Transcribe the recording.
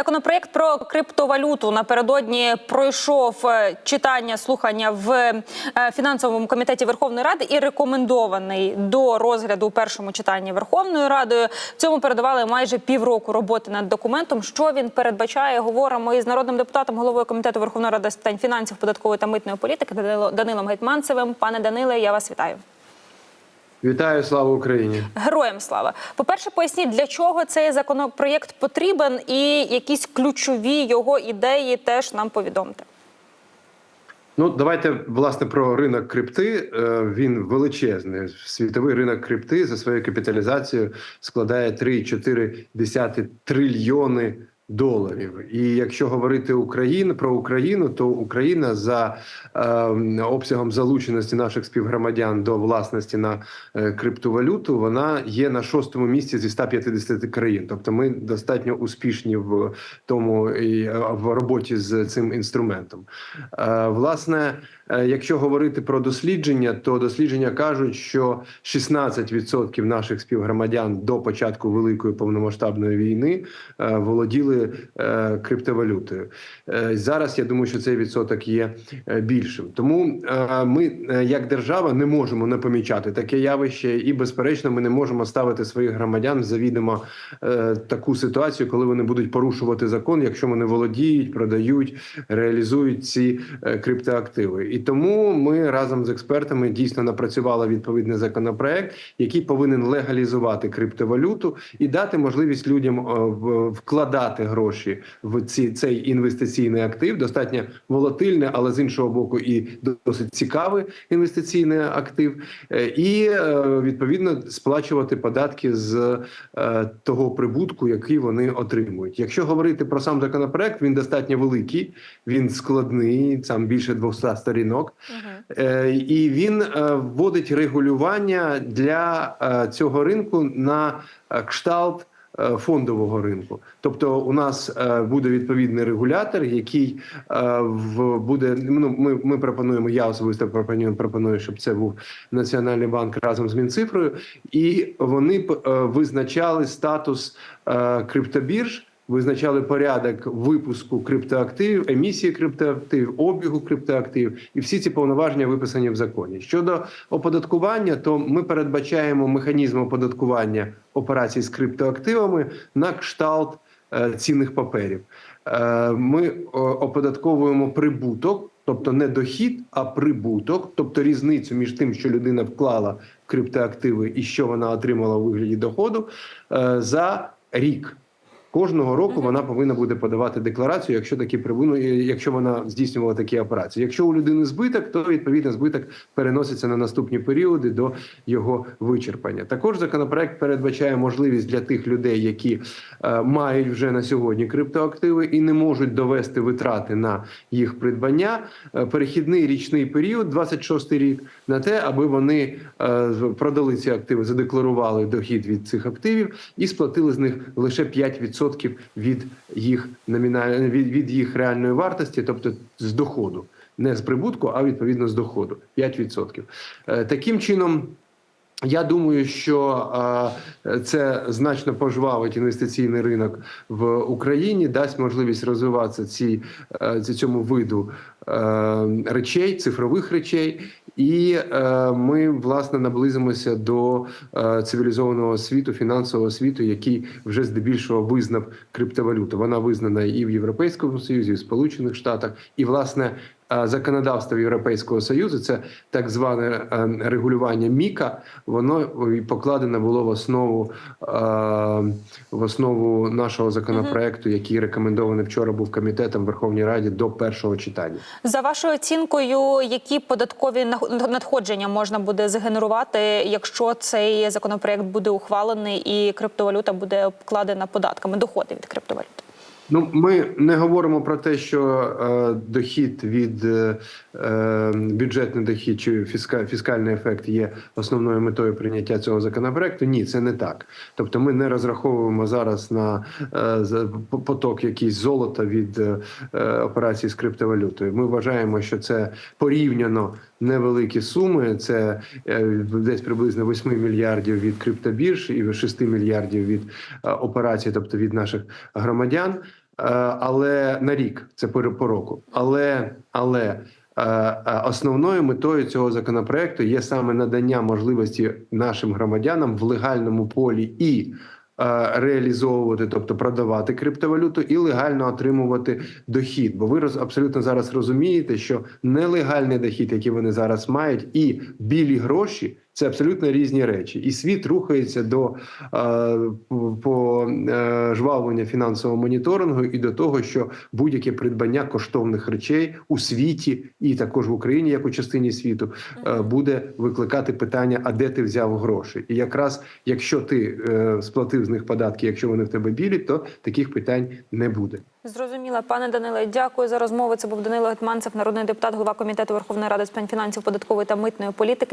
Законопроєкт про криптовалюту напередодні пройшов е, читання слухання в е, фінансовому комітеті Верховної Ради і рекомендований до розгляду у першому читанні Верховною Радою. Цьому передавали майже півроку роботи над документом. Що він передбачає? Говоримо із народним депутатом, головою комітету Верховної Ради з питань фінансів, податкової та митної політики Данило- Данилом Гетманцевим. Пане Даниле, я вас вітаю. Вітаю, слава Україні! Героям слава. По-перше, поясніть, для чого цей законопроєкт потрібен, і якісь ключові його ідеї теж нам повідомте. Ну давайте власне про ринок крипти. Е, Він величезний. Світовий ринок крипти за своєю капіталізацією складає 3,4 трильйони доларів. І якщо говорити Україн про Україну, то Україна за е, обсягом залученості наших співгромадян до власності на е, криптовалюту, вона є на шостому місці зі 150 країн. Тобто, ми достатньо успішні в тому і е, в роботі з цим інструментом. Е, власне, е, якщо говорити про дослідження, то дослідження кажуть, що 16% наших співгромадян до початку великої повномасштабної війни е, володіли е, криптовалютою. Е, Зараз я думаю, що цей відсоток є е, більшим. Тому е, ми, е, як держава, не можемо не помічати таке явище, і безперечно, ми не можемо ставити своїх громадян завідомо е, таку ситуацію, коли вони будуть порушувати закон, якщо вони володіють, продають, реалізують ці е, криптоактиви. І тому ми разом з експертами дійсно напрацювали відповідний законопроект, який повинен легалізувати криптовалюту і дати можливість людям е, вкладати гроші в ці цей інвестиційний актив. Достатньо волатильний, але з іншого боку, і досить цікавий інвестиційний актив, Е, і е, відповідно сплачувати податки з е, того прибутку, який вони отримують. Якщо говорити про сам законопроект, він достатньо великий, він складний, там більше 200 сторінок. Е, І він вводить регулювання для цього ринку на кшталт. Е, Фондового ринку, тобто у нас е, буде відповідний регулятор, який е, в буде. Ну ми, ми пропонуємо. Я особисто пропоную, пропоную, щоб це був Національний банк разом з Мінцифрою, і вони визначали статус криптобірж визначали порядок випуску криптоактивів, емісії криптоактивів, обігу криптоактивів, і всі ці повноваження виписані в законі. Щодо оподаткування, то ми передбачаємо механізм оподаткування операцій з криптоактивами на кшталт е, цінних паперів. Е, Ми оподатковуємо прибуток. Тобто не дохід, а прибуток, тобто різницю між тим, що людина вклала криптоактиви і що вона отримала у вигляді доходу е, за рік. Кожного року вона повинна буде подавати декларацію, якщо такі прибуну, якщо вона здійснювала такі операції. Якщо у людини збиток, то відповідно збиток переноситься на наступні періоди до його вичерпання. Також законопроект передбачає можливість для тих людей, які е, мають вже на сьогодні криптоактиви і не можуть довести витрати на їх придбання. е, перехідний річний період, 26 рік, на те, аби вони е, продали ці активи, задекларували дохід від цих активів і сплатили з них лише 5% від їх номінальної від, від їх реальної вартості, тобто з доходу, не з прибутку, а відповідно з доходу 5%. Е, Таким чином. Я думаю, що е, це значно пожвавить інвестиційний ринок в Україні, дасть можливість розвиватися ці, е, цьому виду речей, цифрових речей, і е, ми власне наблизимося до е, цивілізованого світу, фінансового світу, який вже здебільшого визнав криптовалюту. Вона визнана і в Європейському Союзі, і в Сполучених Штатах, і власне. Законодавство Європейського союзу це так зване е, регулювання Міка. Воно покладено було в основу е, в основу нашого законопроекту, який рекомендований вчора був комітетом Верховній Раді до першого читання. За вашою оцінкою, які податкові надходження можна буде згенерувати, якщо цей законопроект буде ухвалений і криптовалюта буде обкладена податками, доходи від криптовалюти? Ну, ми не говоримо про те, що е, дохід від е, е, бюджетний дохід чи фіска, фіскальний ефект є основною метою прийняття цього законопроекту. Ні, це не так. Тобто, ми не розраховуємо зараз на е, поток якийсь золота від е, е, операцій з криптовалютою. Ми вважаємо, що це порівняно невеликі суми. Це е, десь приблизно 8 мільярдів від криптобірж і 6 мільярдів від е, операцій, тобто від наших громадян. Але на рік це по, року. Але але е, е, основною метою цього законопроекту є саме надання можливості нашим громадянам в легальному полі і е, реалізовувати, тобто продавати криптовалюту і легально отримувати дохід. Бо ви роз, абсолютно зараз розумієте, що нелегальний дохід, який вони зараз мають, і білі гроші. Це абсолютно різні речі, і світ рухається до е, е, жвавлення фінансового моніторингу і до того, що будь-яке придбання коштовних речей у світі, і також в Україні, як у частині світу, е, буде викликати питання: а де ти взяв гроші? І якраз якщо ти е, сплатив з них податки, якщо вони в тебе білі, то таких питань не буде. Зрозуміла, пане Даниле, дякую за розмову. Це був Данило Гетманцев, народний депутат, голова комітету Верховної Ради з питань фінансів, податкової та митної політики.